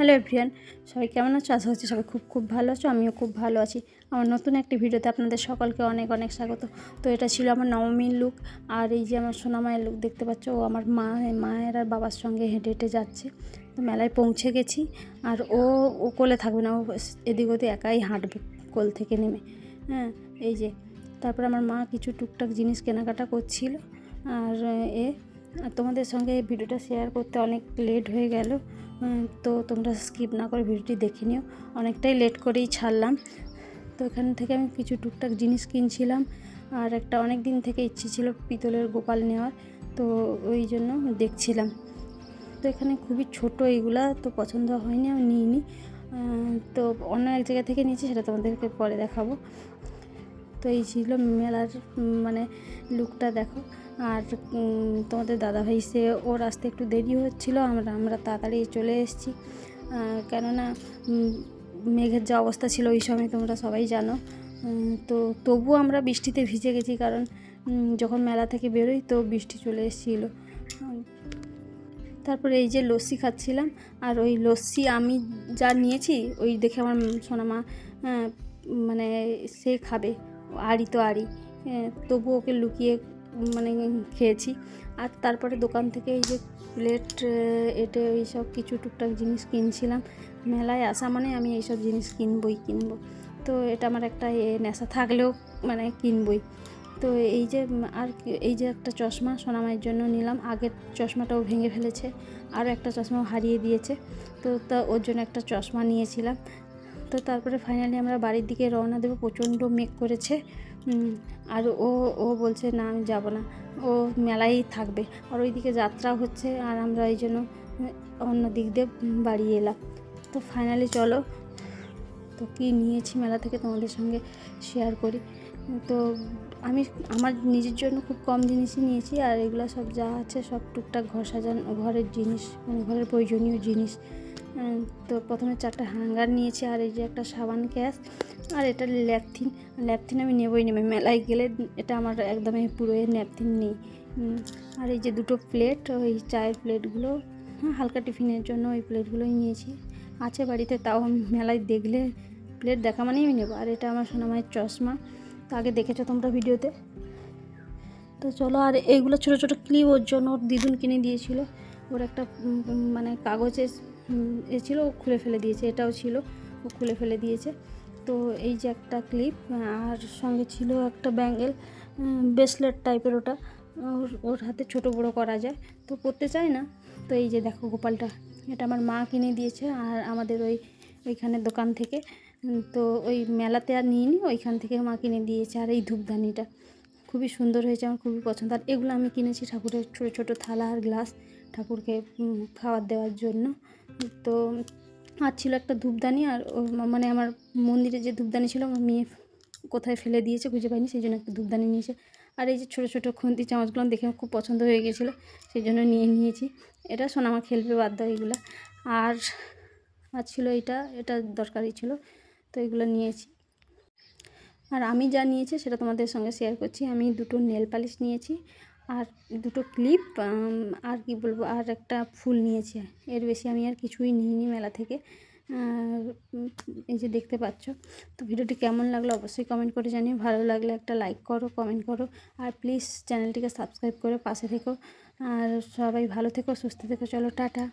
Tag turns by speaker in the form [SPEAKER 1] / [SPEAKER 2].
[SPEAKER 1] Hello everyone সবাই কেমন আছো? আশা হচ্ছে সবাই খুব খুব ভালো আছো, আমিও খুব ভালো আছি। আমার নতুন একটি ভিডিওতে আপনাদের সকলকে অনেক অনেক স্বাগত। তো এটা ছিল আমার নবমীর লুক আর এই যে আমার সোনামায়ের লুক দেখতে পাচ্ছ, ও আমার মা, মায়ের আর বাবার সঙ্গে হেঁটে হেঁটে যাচ্ছে। তো মেলায় পৌঁছে গেছি, আর ও ও কোলে থাকবে না, ও এদিক ওদিক একাই হাঁটবে, কোল থেকে নেমে। হ্যাঁ এই যে, তারপর আমার মা কিছু টুকটাক জিনিস কেনাকাটা করছিল, আর এ আর তোমাদের সঙ্গে এই ভিডিওটা শেয়ার করতে অনেক লেট হয়ে গেল। তো তোমরা স্কিপ না করে ভিডিওটি দেখে নিও। অনেকটাই লেট করেই ছাড়লাম। তো এখান থেকে আমি কিছু টুকটাক জিনিস কিনছিলাম। আর একটা অনেক দিন থেকে ইচ্ছে ছিল পিতলের গোপাল নেওয়ার, তো ওই জন্য দেখছিলাম। তো এখানে খুবই ছোট এইগুলা তো পছন্দ হয়নি, আমি নিইনি। তো অন্য এক জায়গা থেকে নিয়েছি, সেটা তোমাদেরকে পরে দেখাবো। তো এই ছিল মেলার মানে লুকটা দেখো। আর তোমাদের দাদাভাই সে ওর আসতে একটু দেরি হচ্ছিল, আমরা আমরা তাড়াতাড়ি চলে এসেছি। কেননা মেঘের যা অবস্থা ছিল ওই সময় তোমরা সবাই জানো। তো তবুও আমরা বৃষ্টিতে ভিজে গেছি কারণ যখন মেলা থেকে বেরোই তো বৃষ্টি চলে এসেছিল। তারপরে এই যে লস্যি খাচ্ছিলাম, আর ওই লস্যি আমি যা নিয়েছি, ওই দেখে আমার সোনামা মানে সে খাবে। আড়ি তো আড়ি। তবু ওকে লুকিয়ে মানে খেয়েছি। আর তারপরে দোকান থেকে এই যে প্লেট এটে এইসব কিছু টুকটাক জিনিস কিনছিলাম। মেলায় আসা মানে আমি এইসব জিনিস কিনবই কিনবো। তো এটা আমার একটা এ, নেশা থাকলেও মানে কিনবই। তো এই যে আর এই যে একটা চশমা সোনামায়ের জন্য নিলাম। আগের চশমাটাও ভেঙে ফেলেছে। আরও একটা চশমাও হারিয়ে দিয়েছে। তো তা ওর জন্য একটা চশমা নিয়েছিলাম। তো তারপরে ফাইনালি আমরা বাড়ির দিকে রওনা দেবো। প্রচণ্ড মেঘ করেছে। আর ও ও বলছে, না, আমি যাব না। ও মেলাই থাকবে। আর ওই দিকে যাত্রা হচ্ছে, আর আমরা এই জন্য অন্য দিক দিয়ে বাড়ি এলাম। তো ফাইনালি চলো। তো কী নিয়েছি মেলা থেকে তোমাদের সঙ্গে শেয়ার করি। তো আমি আমার নিজের জন্য খুব কম জিনিসই নিয়েছি আর এগুলো সব যা আছে সব টুকটাক ঘর সাজানো, ঘরের জিনিস মানে ঘরের প্রয়োজনীয় জিনিস। তো প্রথমে চারটা হ্যাঙ্গার নিয়েছি আর এই যে একটা সাবান গ্যাস আর এটা ল্যাপথিন। ল্যাপথিন আমি নেবই নেবে মেলায় গেলে এটা আমার একদমই পুরো ন্যাপথিন নেই। আর এই যে দুটো প্লেট, ওই চায়ের প্লেটগুলো হ্যাঁ হালকা টিফিনের জন্য ওই প্লেটগুলোই নিয়েছি। আছে বাড়িতে, তাও মেলায় দেখলে প্লেট দেখা মানেই আমি নেব। আর এটা আমার সোনামায়ের চশমা। আগে দেখেছ তোমরা ভিডিওতে? তো চলো আর এইগুলো ছোটো ছোটো ক্লিপ ওর জন্য ওর দিদুন কিনে দিয়েছিল। ওর একটা মানে কাগজের উম, এ ছিল ও খুলে ফেলে দিয়েছে এটাও ছিল ও খুলে ফেলে দিয়েছে। তো এই যে একটা ক্লিপ আর সঙ্গে ছিল একটা ব্যাঙ্গেল ব্রেসলেট টাইপের ওটা। ওর ওর হাতে ছোট বড় করা যায় তো পরতে চায় না? তো এই যে দেখো গোপালটা এটা আমার মা কিনে দিয়েছে আর আমাদের ওই ওইখানে দোকান থেকে। তো ওই মেলাতে আর নিইনি, ওইখান থেকে মা কিনে দিয়েছে আর এই ধূপদানিটা খুবই সুন্দর হয়েছে, আমার খুবই পছন্দ। আর এগুলো আমি কিনেছি ঠাকুরের ছোটো ছোটো থালা আর গ্লাস ঠাকুরকে খাবার দেওয়ার জন্য। তো আর ছিল একটা ধূপদানি আর মানে আমার মন্দিরে যে ধূপদানি ছিল, আমার মেয়ে কোথায় ফেলে দিয়েছে খুঁজে পাইনি, সেই জন্য একটা ধূপদানি নিয়েছে। আর এই যে ছোটো ছোটো খুন্তি চামচগুলো দেখে আমার খুব পছন্দ হয়ে গেছিল, সেই জন্য নিয়ে নিয়েছি। এটা সোনামা খেলবে বাধ্য এগুলো। আর আর ছিল এটা এটা দরকারই ছিল। তো এগুলো নিয়েছি। আর আমি যা নিয়েছি সেটা তোমাদের সঙ্গে শেয়ার করছি। আমি দুটো নেল পালিশ নিয়েছি আর দুটো ক্লিপ আর কি বলব, আর একটা ফুল নিয়েছি। এর বেশি আমি আর কিছুই নিইনি মেলা থেকে। এই যে দেখতে পাচ্ছ। তো ভিডিওটি কেমন লাগল অবশ্যই কমেন্ট করে জানিও। ভালো লাগলে একটা লাইক করো কমেন্ট করো। আর প্লিজ চ্যানেলটিকে সাবস্ক্রাইব করে পাশে থেকো। আর সবাই ভালো থেকো, সুস্থ থেকো। চলো, টাটা।